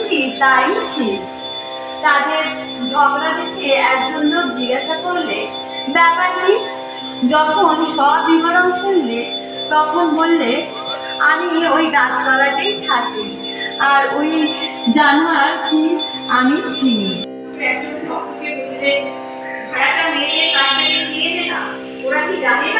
যা তাই ঠিক তাদের ঝগড়া দেখে একজন লোক জিজ্ঞাসা করলে, ব্যাপার কি? যখন সব বিবরণ শুনলে, তখন বললে, আমি ওই গাছপালাতেই থাকি, আর ওই জানোয়ার কি আমি চিনি। একজন ভাড়াটা থেকে নিয়ে নে না, ওরা কি জানে না?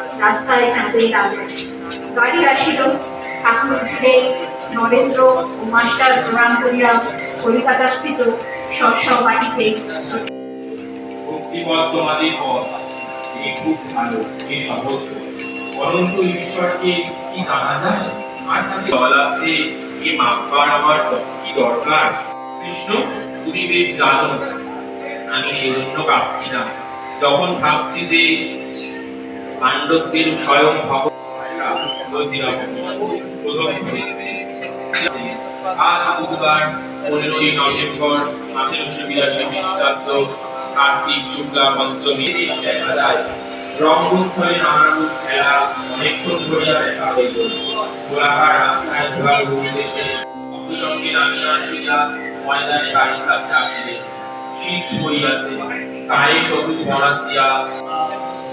রাস্তায় চাঁদের আলো গাড়ি আসিল। ঠাকুর নরেন্দ্র ও মাস্টার প্রণাম করিয়া কলিকাতা স্থিত স্ব স্ব বাড়িতে কি আর কি দরকার? আমি সেজন্য কাঁপছি না। যখন ভাবছি যে পাণ্ডবদের স্বয়ং আজ বুধবার পনেরোই নভেম্বর আঠেরোশো বিরাশি খ্রিস্টাব্দ কার্তিক শুক্লা পঞ্চমী। দেখা যায় রঙ্গস্থলে নানা রূপ খেলা অনেকক্ষণ ধরিয়া দেখা হইল গোলাকার রাস্তায় ঘোড়া ঘুরিতেছে সঙ্গে নামিয়া আসিয়া ময়দানে বাড়ির কাছে আসিলেন। শীত পড়িয়াছে, গায়ে সবুজ বরাত দিয়া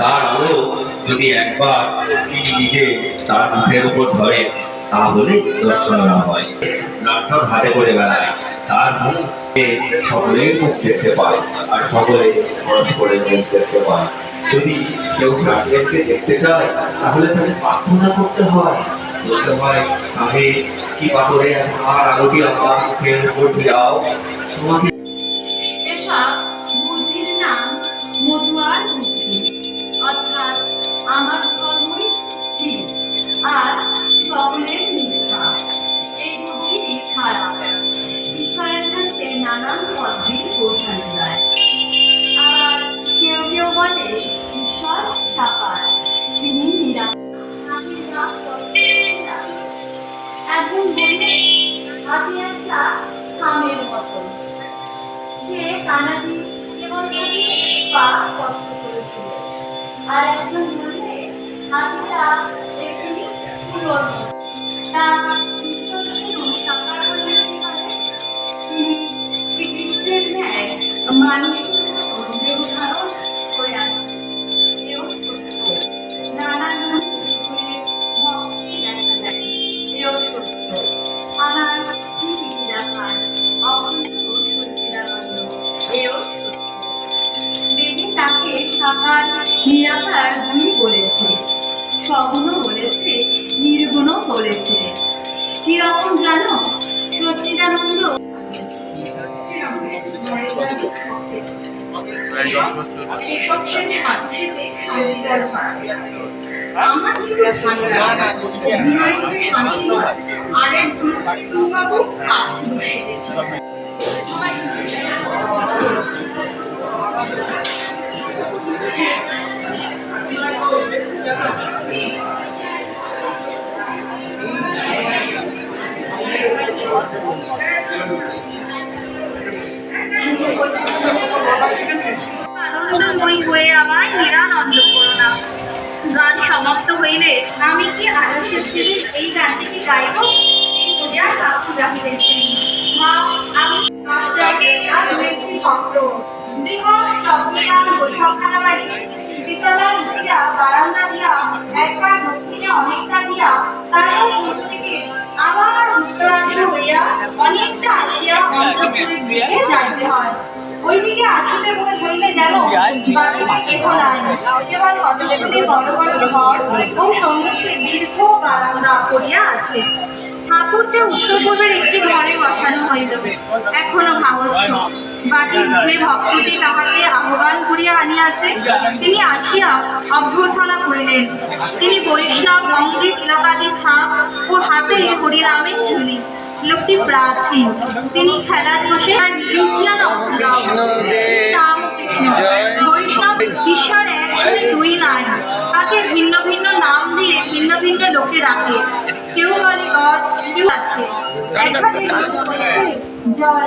তার আলো যদি একবার নিজে তার মুখের উপর ধরে, তাহলে দর্শন হয়। নাটক হাতে করে বেড়ায়, তার মুখে সকলের মুখ দেখতে পায়, আর সকলে পরস্পরের মুখ দেখতে পায়। যদি কেউ ঠাকুরকে দেখতে চায়, তাহলে তাকে প্রার্থনা করতে হয়। বলতে হয় আমি কি পাথরে আমার আলোটি আমার মুখের উপর দাও তোমাকে নিরাকার দুই বলেছে সগুণ বলেছে নির্গুণ বলেছে কীরকম জানো সচ্চিদানন্দ। আমার এই গানটিকে গাইব? এই পূজা রাখিলেন তিনি। মা, আমি আশ্রয়ে আর হয়েছি ভক্ত বৃহৎ স্বপ্নিকান গোসখানা বাড়ি বিদ্যালয় দিয়া, বারান্দা দিয়া, একবার দক্ষিণে অনেকটা দিয়া তারপর থেকে আবার উত্তরাঞ্চল হইয়া অনেকটা আসিয়া অন্তঃপুরের দিকে যাইতে হয়। ওইদিকে আসতে বলে বললে যেন বাকিটা কেহ নাই। কেবল কতগুলি বড় বড় ঘর ও সম্মুখে দীর্ঘ বারান্দা পড়িয়া আছে। ঠাকুরকে উত্তর পূর্বের একটি ঘরে বসানো হইল। এখনও ভাবস্থ বাটির যে ভক্তটি তাহাকে আহ্বান করিয়া আনিয়াছে। তিনি আসিয়া অভ্যর্থনা করিলেন। তিনি বৈষ্ণব অঙ্গে তিলকাদি, ছাপ ও হাতে হরিরামের ঝুলি। লোকটি প্রাচীন। তিনি খেলার বসে ঈশ্বর এক দুই, তাকে ভিন্ন ভিন্ন নাম দিয়ে ভিন্ন ভিন্ন লোকে রাখে কেউ বলে গড কেউ আছে। জল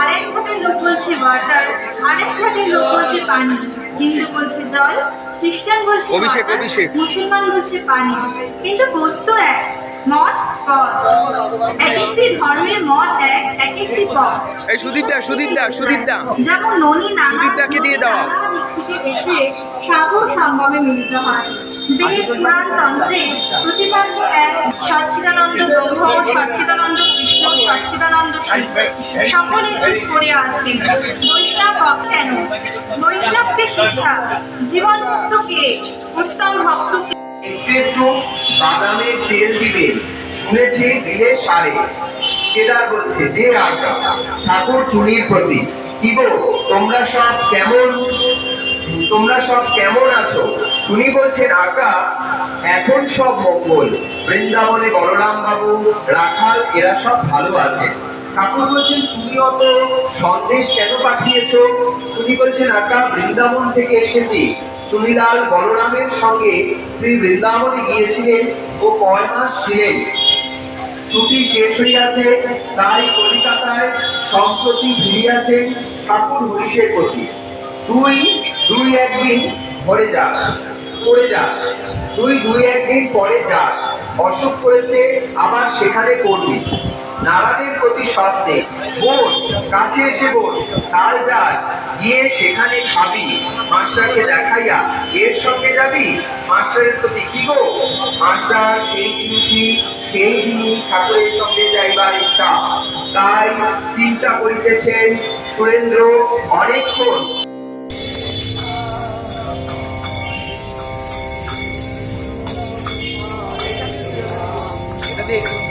আরেক ঘাটের লোক বলছে ওয়াটার আরেক ঘাটের লোক বলছে পানি। হিন্দু বলছে জল খ্রিস্টান বলছে অভিষেক, water, অভিষেক। মুসলমান বলছে পানি। কিন্তু বস্তু এক। মত পথ এক একটি ধর্মের মত এক এক একটি পথ এই সুদীপ দা সুদীপ দা সুদীপ দা যেমন ননী দিয়ে দাও। নানা দিক থেকে এসে সাগর সঙ্গমে মিলিত হয়। বেদ পুরাণ তন্ত্রে প্রতিপাদ্য এক সচ্চিদানন্দ ব্রহ্ম সচ্চিদানন্দ কৃষ্ণ সকলে চুপ করে আছে। বৈষ্ণব ভক্ত কেন? বৈষ্ণবকে শিক্ষা। জীবন মুক্ত কে উত্তম ভক্ত কে? বাদামের তেল দিবেন শুনেছি দিলে সারে। কেদার বলছে, যে আজ্ঞা, ঠাকুর চুনির প্রতি কি গো, তোমরা সব কেমন? তোমরা সব কেমন আছো? উনি বলছেন, আজ্ঞা, এখন সব মঙ্গল। বৃন্দাবনে বলরাম বাবু, রাখাল, এরা সব ভালো আছে। ঠাকুর বলছেন, তুমি অত সন্দেশ কেন পাঠিয়েছ? তুমি বলছেন আকা বৃন্দাবন থেকে এসেছি। চুনিলাল বলরামের সঙ্গে শ্রী বৃন্দাবনে গিয়েছিলেন ও কয় মাস ছিলেন। ছুটি শেষ হইয়াছে, তাই কলিকাতায় সম্প্রতি ফিরিয়াছেন ঠাকুর হরিষের প্রতি। তুই দুই একদিন পরে যাস পরে যাস। তুই দুই একদিন পরে যাস। অসুখ করেছে, আবার সেখানে পড়বি। নারায়ণের প্রতি শাস্তে বোস কাছে এসে বোস কাল যাস, গিয়ে সেখানে খাবি। মাস্টারকে দেখাইয়া এর সঙ্গে যাবি? মাস্টারের প্রতি কি গো? মাস্টার সেই জিনিসই সেই দিনই ঠাকুরের সঙ্গে যাইবার ইচ্ছা। তাই চিন্তা করিতেছেন সুরেন্দ্র অনেকক্ষণ। উনি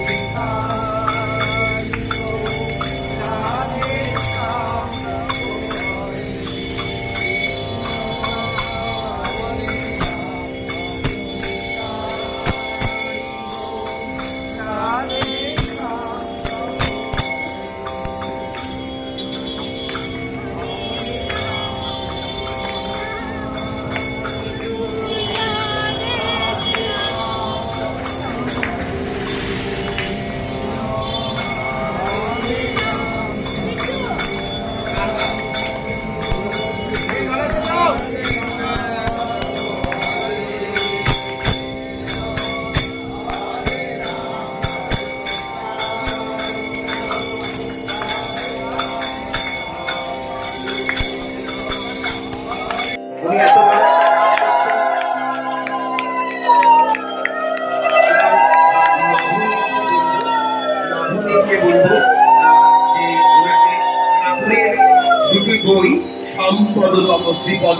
সম্পদ তপশ্রীপদ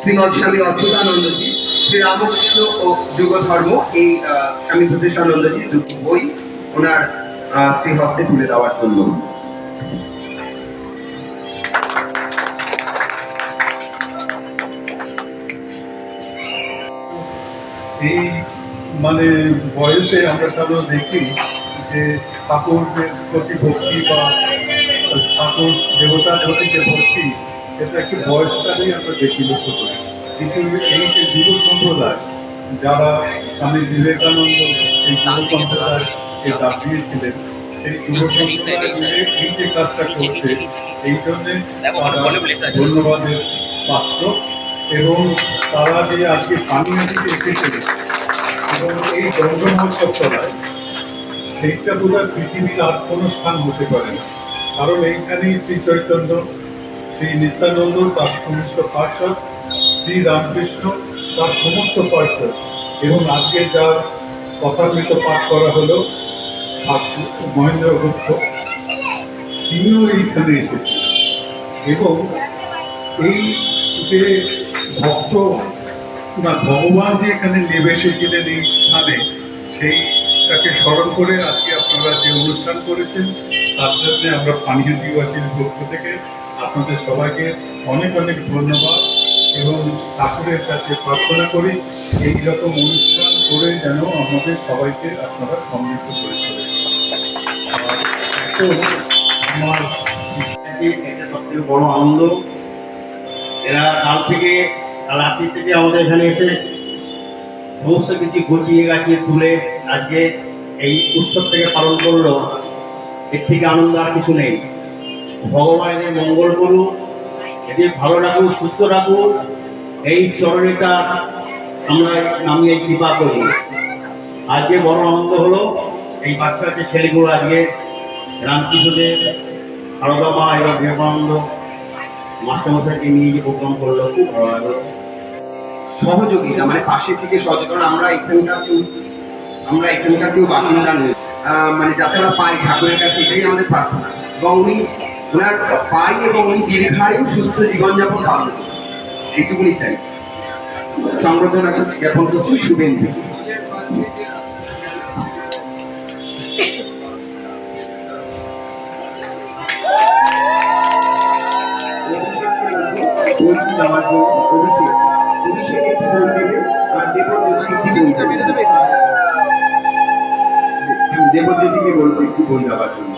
শ্রীমৎ স্বামী অচ্যুতানন্দজি শ্রী রামকৃষ্ণ ও যুগ ধর্ম এই স্বামী ভূতেশানন্দজি দুটি বই ওনার আহ, শ্রীহস্তে তুলে দেওয়ার জন্য। এই মানে বয়সে আমরা সাধারণত দেখি যে ঠাকুরের প্রতি ভক্তি বা ঠাকুর দেবতার প্রতি যে ভক্তি এটা একটু বয়সটাকেই আমরা দেখি লক্ষ্য করি। কিন্তু এই যে যুব সম্প্রদায় যারা স্বামী বিবেকানন্দ এই যুব সম্প্রদায়কে ডাক দিয়েছিলেন সেই যুব সম্প্রদায় এই যে কাজটা করছে এই জন্যে ধন্যবাদের পাত্র এবং তারা যে আজকে পানীয় দিতে এসেছে এবং এই গঙ্গ মহোৎসব চলায় সেইটা বোধ পৃথিবীর আর কোনো স্থান হতে পারে না। কারণ এইখানেই শ্রী চৈতন্য শ্রী নিত্যানন্দ, তার সমস্ত পার্শ্বদ শ্রী রামকৃষ্ণ, তার সমস্ত পার্শ্বদ এবং আজকে যার কথামৃত পাঠ করা হলো মহেন্দ্র গুপ্ত, তিনিও এইখানে এসেছেন। এবং এই যে ভক্ত, না, ভগবান যে এখানে নেমে এসেছিলেন এই স্থানে, সেইটাকে স্মরণ করে আজকে আপনারা যে অনুষ্ঠান করেছেন, তার জন্য আমরা পানীয় দিবাসীর পক্ষ থেকে আপনাদের সবাইকে অনেক অনেক ধন্যবাদ এবং ঠাকুরের কাছে প্রার্থনা করি, এই রকম অনুষ্ঠান করে যেন আমাদের সবাইকে আপনারা সমৃদ্ধ করে আমার বড় আনন্দ, এরা কাল থেকে রাত্রি থেকে আমাদের এখানে এসে সমস্ত কিছু গুছিয়ে গাছিয়ে তুলে আজকে এই উৎসব থেকে পালন করল। এর থেকে আনন্দ আর কিছু নেই। ভগবান এদের মঙ্গল করুক এদের ভালো রাখুক সুস্থ রাখুক এই চরণিতা আমরা নামিয়ে কৃপা করি। আজকে বড় আনন্দ হলো, এই বাচ্চা যে ছেলেগুলো আজকে রামকৃষ্ণদেব সারদামা এবং বিবেকানন্দ মাস্টারমশাইকে নিয়ে যে প্রোগ্রাম করল, খুব ভালো লাগল। সহযোগিতা মানে পাশে থেকে সচেতন, আমরা এখানকার আমরা এখানকার কেউ বাসিন্দা নই। মানে যাতে আমরা পাই ঠাকুরের কাছে, এটাই আমাদের প্রার্থনা। এবং উনি ওনার পাই এবং উনি দীর্ঘায়ু, সুস্থ জীবনযাপন। এইটুকুনি চাই। জ্ঞাপন করছি শুভেন্দু। দেবজ্যোতিকে বলব একটু বই দেওয়ার জন্য।